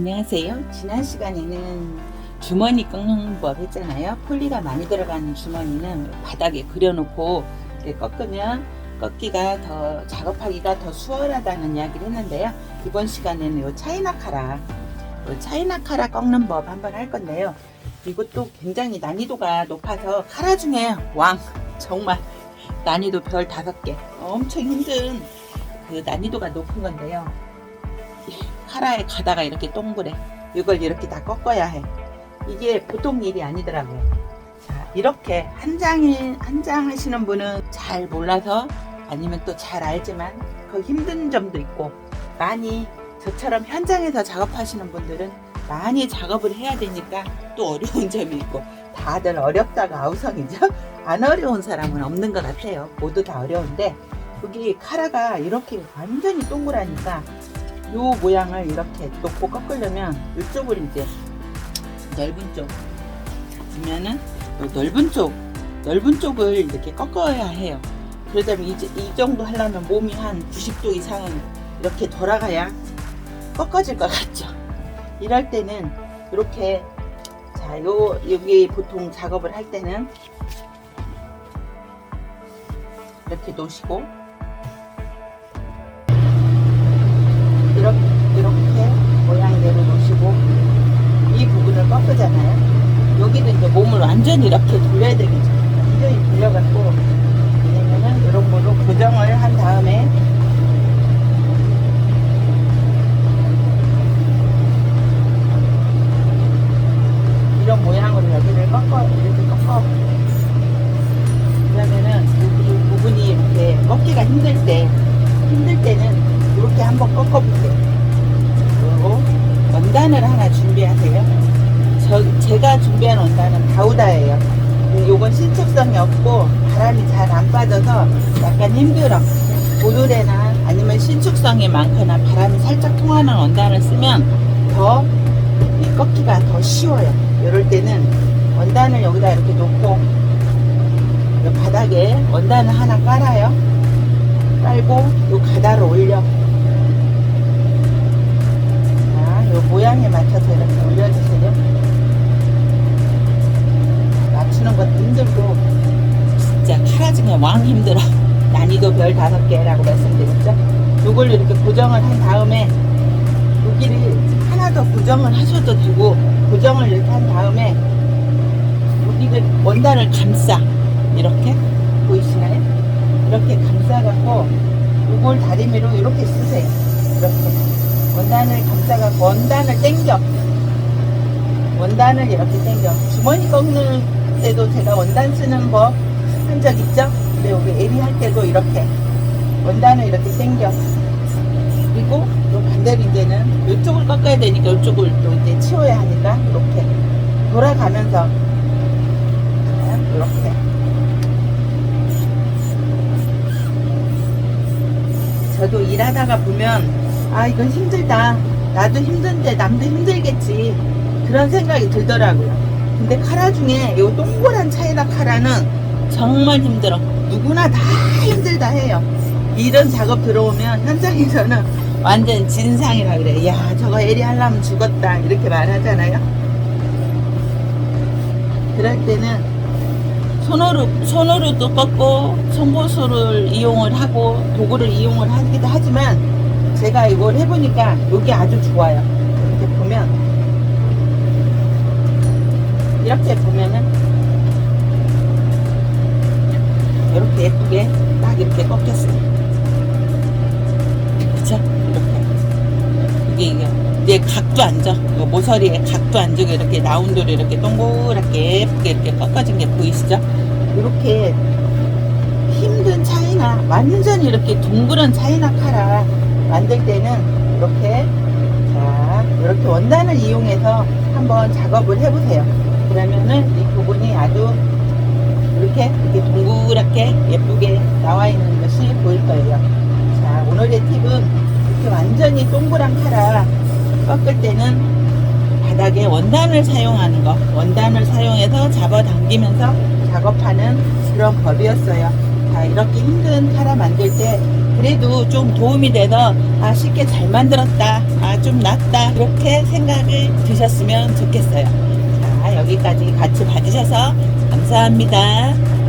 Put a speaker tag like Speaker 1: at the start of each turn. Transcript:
Speaker 1: 안녕하세요. 지난 시간에는 주머니 꺾는 법 했잖아요. 폴리가 많이 들어가는 주머니는 바닥에 그려놓고 꺾으면 꺾기가 더 작업하기가 더 수월하다는 이야기를 했는데요. 이번 시간에는 요 차이나 카라, 요 차이나 카라 꺾는 법 한번 할 건데요. 이것도 굉장히 난이도가 높아서 카라 중에 왕 정말 난이도 별 다섯 개 엄청 힘든 그 난이도가 높은 건데요. 카라에 가다가 이렇게 동그래. 이걸 이렇게 다 꺾어야 해. 이게 보통 일이 아니더라고요. 자, 이렇게 한 장에, 한장 하시는 분은 잘 몰라서 아니면 또 잘 알지만 그 힘든 점도 있고 많이 저처럼 현장에서 작업하시는 분들은 많이 작업을 해야 되니까 또 어려운 점이 있고 다들 어렵다가 아우성이죠. 안 어려운 사람은 없는 것 같아요. 모두 다 어려운데 여기 카라가 이렇게 완전히 동그라니까 요 모양을 이렇게 놓고 꺾으려면 이쪽을 이제 넓은 쪽 보면은 요 넓은 쪽 넓은 쪽을 이렇게 꺾어야 해요. 그러자면 이제 이 정도 하려면 몸이 한 90도 이상은 이렇게 돌아가야 꺾어질 것 같죠. 이럴 때는 이렇게 자, 요 여기 보통 작업을 할 때는 이렇게 놓으시고 완전히 이렇게 돌려야 되겠죠. 완전히 돌려갖고 왜냐면은 이런 걸로 고정을 한 다음에 이런 모양으로 여기를 꺾어 이렇게 꺾어 그러면은 이 부분이 이렇게 꺾기가 힘들 때 힘들 때는 이렇게 한번 꺾어보세요. 그리고 원단을 하나 준비하세요. 저, 제가 준비한 원단은 다우다예요. 요건 신축성이 없고 바람이 잘 안 빠져서 약간 힘들어. 보드레나 아니면 신축성이 많거나 바람이 살짝 통하는 원단을 쓰면 더이 꺾기가 더 쉬워요. 이럴 때는 원단을 여기다 이렇게 놓고 이 바닥에 원단을 하나 깔아요. 깔고 요 가다를 올려. 자, 요 모양에 맞춰서 이렇게 올려주세요. 왕 힘들어. 난이도 별 다섯 개라고 말씀드렸죠. 요걸 이렇게 고정을 한 다음에 여기를 하나 더 고정을 하셔도 되고 고정을 이렇게 한 다음에 여기를 원단을 감싸 이렇게 보이시나요? 이렇게 감싸갖고 이걸 다리미로 이렇게 쓰세요. 이렇게 원단을 감싸갖고 원단을 당겨 원단을 이렇게 당겨 주머니 꺾는 때도 제가 원단 쓰는 법 한 적 있죠? 근데 여기 에리 할 때도 이렇게 원단을 이렇게 당겨 그리고 요 반대로 이제는 이쪽을 꺾어야 되니까 이쪽을 또 이제 치워야 하니까 이렇게 돌아가면서 자, 이렇게. 저도 일하다가 보면 아 이건 힘들다. 나도 힘든데 남도 힘들겠지. 그런 생각이 들더라고요. 근데 카라 중에 이 동그란 차이나 카라는 정말 힘들어. 누구나 다 힘들다 해요. 이런 작업 들어오면 현장에서는 완전 진상이라 그래. 야 저거 에리 하려면 죽었다. 이렇게 말하잖아요. 그럴 때는 손으로 손으로도 꺾고 손보수를 이용을 하고 도구를 이용을 하기도 하지만 제가 이걸 해보니까 여기 아주 좋아요. 이렇게 보면 이렇게 보면은 이렇게 예쁘게 딱 이렇게 꺾였어요. 그쵸? 이렇게 이게 이게 이제 각도. 이거 모서리에 각도 앉고 이렇게 라운드로 이렇게 동그랗게 예쁘게 이렇게 꺾어진 게 보이시죠? 이렇게 힘든 차이나 완전 이렇게 둥그런 차이나 카라 만들 때는 이렇게 자 이렇게 원단을 이용해서 한번 작업을 해보세요. 그러면은 이 부분이 아주 이렇게 이렇게 동그랗게 예쁘게 나와 있는 것이 보일 거예요. 자 오늘의 팁은 이렇게 완전히 동그란 카라 꺾을 때는 바닥에 원단을 사용하는 거 원단을 사용해서 잡아당기면서 작업하는 그런 법이었어요. 자, 이렇게 힘든 타라 만들 때 그래도 좀 도움이 돼서 아 쉽게 잘 만들었다 아 좀 낫다 이렇게 생각을 드셨으면 좋겠어요 자 여기까지 같이 봐주셔서 감사합니다